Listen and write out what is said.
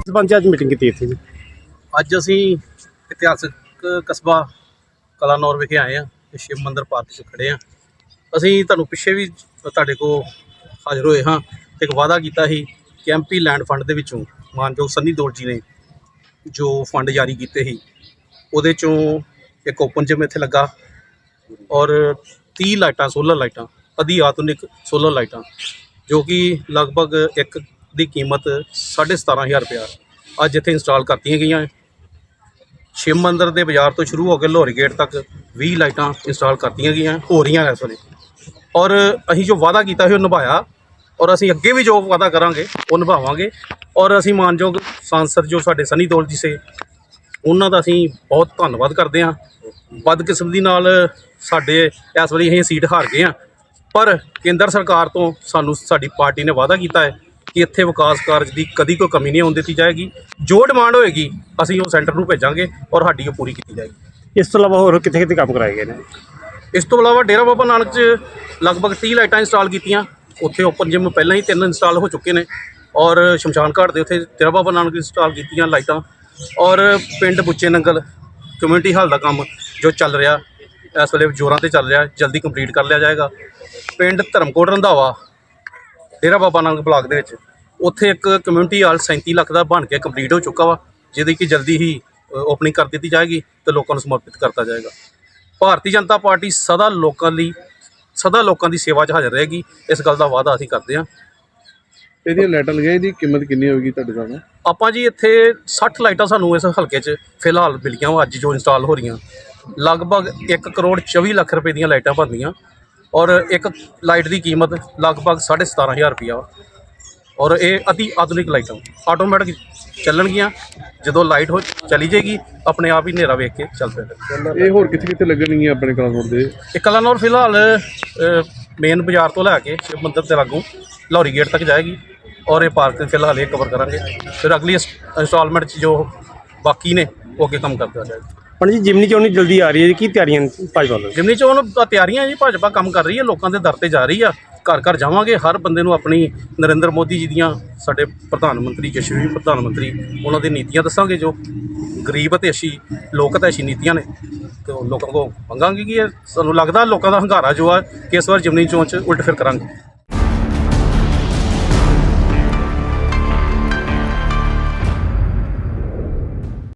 ਸਰਪੰਚ ਅੱਜ ਮੀਟਿੰਗ ਕੀਤੀ ਇੱਥੇ ਜੀ। ਅੱਜ ਅਸੀਂ ਇਤਿਹਾਸਕ ਕਸਬਾ ਕਲਾਨੌਰ ਵਿਖੇ ਆਏ ਆ ਤੇ ਸ਼ਿਵ ਮੰਦਿਰ ਪਾਰਕ 'ਚ ਖੜੇ ਆ ਅਸੀਂ ਤੁਹਾਨੂੰ ਪਿੱਛੇ ਵੀ ਤੁਹਾਡੇ ਕੋਲ ਹਾਜ਼ਰ ਹੋਏ ਹਾਂ ਤੇ ਇੱਕ ਵਾਅਦਾ ਕੀਤਾ ਸੀ ਕਿ ਐਮਪੀ ਲੈਂਡ ਫੰਡ ਦੇ ਵਿੱਚੋਂ ਮਾਨਯੋਗ ਸੰਨੀ ਦੋਲ ਜੀ ਨੇ ਜੋ ਫੰਡ ਜਾਰੀ ਕੀਤੇ ਸੀ, ਉਹਦੇ ਚੋਂ ਇੱਕ ਓਪਨ ਜਿਮ ਇੱਥੇ ਲੱਗਾ ਔਰ 30 ਲਾਈਟਾਂ, ਸੋਲਰ ਲਾਈਟਾਂ ਅਧੀ ਆਧੁਨਿਕ ਸੋਲਰ ਲਾਈਟਾਂ, ਜੋ ਕਿ ਲਗਭਗ ਇੱਕ ਦੀ ਕੀਮਤ 17500 ਰੁਪਇਆ ਅੱਜ ਇੱਥੇ ਇੰਸਟਾਲ ਕਰਤੀਆਂ ਗਈਆਂ। ਸ਼ਿਵ ਮੰਦਰ ਦੇ ਬਾਜ਼ਾਰ ਤੋਂ ਸ਼ੁਰੂ ਹੋ ਕੇ ਲੋਹਰੀ ਗੇਟ ਤੱਕ 20 ਲਾਈਟਾਂ ਇੰਸਟਾਲ ਕਰਤੀਆਂ ਗਈਆਂ, ਹੋ ਰਹੀਆਂ ਨੇ ਇਸ ਵੇਲੇ। ਔਰ ਅਸੀਂ ਜੋ ਵਾਅਦਾ ਕੀਤਾ ਸੀ ਉਹ ਨਿਭਾਇਆ ਔਰ ਅਸੀਂ ਅੱਗੇ ਵੀ ਜੋ ਵਾਅਦਾ ਕਰਾਂਗੇ, ਉਹ ਨਿਭਾਵਾਂਗੇ। ਔਰ ਅਸੀਂ ਮਾਨਯੋਗ ਸਾਂਸਦ ਜੋ ਸਾਡੇ ਸਨੀ ਦੌਲ ਜੀ ਸੇ, ਉਹਨਾਂ ਦਾ ਅਸੀਂ ਬਹੁਤ ਧੰਨਵਾਦ ਕਰਦੇ ਹਾਂ। ਬਦਕਿਸਮਤੀ ਨਾਲ ਸਾਡੇ ਇਸ ਵਾਰੀ ਅਸੀਂ ਸੀਟ ਹਾਰ ਗਏ ਹਾਂ। ਪਰ ਕੇਂਦਰ ਸਰਕਾਰ ਤੋਂ ਸਾਨੂੰ ਸਾਡੀ ਪਾਰਟੀ ਨੇ ਵਾਅਦਾ ਕੀਤਾ ਹੈ ਕਿ ਇੱਥੇ ਵਿਕਾਸ ਕਾਰਜ ਦੀ ਕਦੀ ਕੋਈ ਕਮੀ ਨਹੀਂ ਆਉਣ ਦਿੱਤੀ ਜਾਏਗੀ। ਜੋ ਡਿਮਾਂਡ ਹੋਏਗੀ ਅਸੀਂ ਉਹ ਸੈਂਟਰ ਨੂੰ ਭੇਜਾਂਗੇ ਔਰ ਸਾਡੀ ਉਹ ਪੂਰੀ ਕੀਤੀ ਜਾਏਗੀ। ਇਸ ਤੋਂ ਇਲਾਵਾ ਹੋਰ ਕਿੱਥੇ ਕਿੱਥੇ ਕੰਮ ਕਰਾਏ ਗਏ ਨੇ? ਇਸ ਤੋਂ ਇਲਾਵਾ ਡੇਰਾ ਬਾਬਾ ਨਾਨਕ 'ਚ ਲਗਭਗ 30 ਲਾਈਟਾਂ ਇੰਸਟਾਲ ਕੀਤੀਆਂ। ਉੱਥੇ ਓਪਨ ਜਿਮ ਪਹਿਲਾਂ ਹੀ ਤਿੰਨ ਇੰਸਟਾਲ ਹੋ ਚੁੱਕੇ ਨੇ ਔਰ ਸ਼ਮਸ਼ਾਨ ਘਾਟ ਦੇ ਉੱਥੇ ਡੇਰਾ ਬਾਬਾ ਨਾਨਕ ਇੰਸਟਾਲ ਕੀਤੀਆਂ ਲਾਈਟਾਂ। ਔਰ ਪਿੰਡ ਬੁੱਚੇ ਨੰਗਲ ਕਮਿਊਨਿਟੀ ਹਾਲ ਦਾ ਕੰਮ ਜੋ ਚੱਲ ਰਿਹਾ ਇਸ ਵੇਲੇ ਜ਼ੋਰਾਂ ਤੇ ਚੱਲ ਰਿਹਾ ਜਲਦੀ ਕੰਪਲੀਟ ਕਰ ਲਿਆ ਜਾਏਗਾ। ਪਿੰਡ ਧਰਮਕੋਟ ਰੰਧਾਵਾ ਡੇਰਾ ਬਾਬਾ ਨਾਨਕ ਬਲਾਕ ਦੇ ਵਿੱਚ। ਉੱਥੇ ਇੱਕ ਕਮਿਊਨਿਟੀ ਹਾਲ 37 ਲੱਖ ਦਾ ਬਣ ਕੇ ਕੰਪਲੀਟ ਹੋ ਚੁੱਕਾ ਵਾ ਜਿਹਦੀ ਕਿ ਜਲਦੀ ਹੀ ਓਪਨਿੰਗ ਕਰ ਦਿੱਤੀ ਜਾਏਗੀ ਤੇ ਲੋਕਾਂ ਨੂੰ ਸਮਰਪਿਤ ਕਰਤਾ ਜਾਏਗਾ। ਭਾਰਤੀ ਜਨਤਾ ਪਾਰਟੀ ਸਦਾ ਲੋਕਾਂ ਲਈ ਸਦਾ ਲੋਕਾਂ ਦੀ ਸੇਵਾ 'ਚ ਹਾਜ਼ਰ ਰਹੇਗੀ। ਇਸ ਗੱਲ ਦਾ ਵਾਅਦਾ ਅਸੀਂ ਕਰਦੇ ਹਾਂ। ਇਹਦੀਆਂ ਲਾਈਟਾਂ ਲਗਾਈ ਦੀ ਕੀਮਤ ਕਿੰਨੀ ਹੋਵੇਗੀ ਤੁਹਾਡੇ ਸਾਹਮਣੇ ਆਪਾਂ ਜੀ ਇੱਥੇ 60 ਲਾਈਟਾਂ ਸਾਨੂੰ ਇਸ ਹਲਕੇ 'ਚ ਫਿਲਹਾਲ ਮਿਲੀਆਂ ਵਾ ਅੱਜ ਜੋ ਇੰਸਟਾਲ ਹੋ ਰਹੀਆਂ। ਲਗਭਗ 1 ਕਰੋੜ 24 ਲੱਖ ਰੁਪਏ ਦੀਆਂ ਲਾਈਟਾਂ ਬਣਦੀਆਂ ਔਰ ਇੱਕ ਲਾਈਟ ਦੀ ਕੀਮਤ ਲਗਭਗ 17500 ਰੁਪਇਆ ਵਾ। ਔਰ ਇਹ ਅਤੀ ਆਧੁਨਿਕ ਲਾਈਟਾਂ ਆਟੋਮੈਟਿਕ ਚੱਲਣਗੀਆਂ। ਜਦੋਂ ਲਾਈਟ ਹੋ ਚਲੀ ਜਾਏਗੀ ਆਪਣੇ ਆਪ ਹੀ ਹਨੇਰਾ ਵੇਖ ਕੇ ਚੱਲ ਪੈਂਦਾ ਇਹ ਹੋਰ ਕਿੱਥੇ ਕਿੱਥੇ ਲੱਗਣਗੀਆਂ ਆਪਣੇ ਕਲਾਨੌਰ ਦੇ? ਇਹ ਕਲਾਨੌਰ ਫਿਲਹਾਲ ਮੇਨ ਬਾਜ਼ਾਰ ਤੋਂ ਲੈ ਕੇ ਸ਼ਿਵ ਮੰਦਿਰ ਤੇ ਲਾਗੂ ਲਾਹੌਰੀ ਗੇਟ ਤੱਕ ਜਾਏਗੀ। ਔਰ ਇਹ ਪਾਰਕ ਫਿਲਹਾਲ ਇਹ ਕਵਰ ਕਰਾਂਗੇ। ਫਿਰ ਅਗਲੀ ਇੰਸਟਾਲਮੈਂਟ 'ਚ ਜੋ ਬਾਕੀ ਨੇ ਉਹ ਅੱਗੇ ਕੰਮ ਕਰਦਾ ਜਾਏਗਾ। ਪੰਡਿਤ ਜੀ, ਜਿਮਨੀ ਚੋਣੀ ਜਲਦੀ ਆ ਰਹੀ ਹੈ ਜੀ, ਕੀ ਤਿਆਰੀਆਂ ਨੇ ਭਾਜਪਾ ਵੱਲੋਂ? ਜਿਮਨੀ ਚੋਣ ਤਾਂ ਤਿਆਰੀਆਂ ਜੀ, ਭਾਜਪਾ ਕੰਮ ਕਰ ਰਹੀ ਹੈ, ਲੋਕਾਂ ਦੇ ਦਰ ਤੇ ਜਾ ਰਹੀ ਆ। ਘਰ ਘਰ ਜਾਵਾਂਗੇ, ਹਰ ਬੰਦੇ ਨੂੰ ਆਪਣੀ ਨਰਿੰਦਰ ਮੋਦੀ ਜੀ ਦੀਆਂ, ਸਾਡੇ ਪ੍ਰਧਾਨ ਮੰਤਰੀ ਯਸ਼ਸਵੀ ਪ੍ਰਧਾਨ ਮੰਤਰੀ, ਉਹਨਾਂ ਦੀ ਨੀਤੀਆਂ ਦੱਸਾਂਗੇ ਜੋ ਗਰੀਬ ਅਤੇ ਅੱਛੀ, ਲੋਕ ਅਤੇ ਨੀਤੀਆਂ ਨੇ। ਤੇ ਉਹ ਲੋਕਾਂ ਕੋਲ ਮੰਗਾਂਗੇ ਕਿ ਇਹ ਸਾਨੂੰ ਲੱਗਦਾ ਲੋਕਾਂ ਦਾ ਹੰਗਾਰਾ ਜੋ ਆ, ਕਿ ਇਸ ਵਾਰ ਜਿਮਨੀ ਚੋਣ ਚ ਉਲਟ ਫਿਰ ਕਰਾਂਗੇ।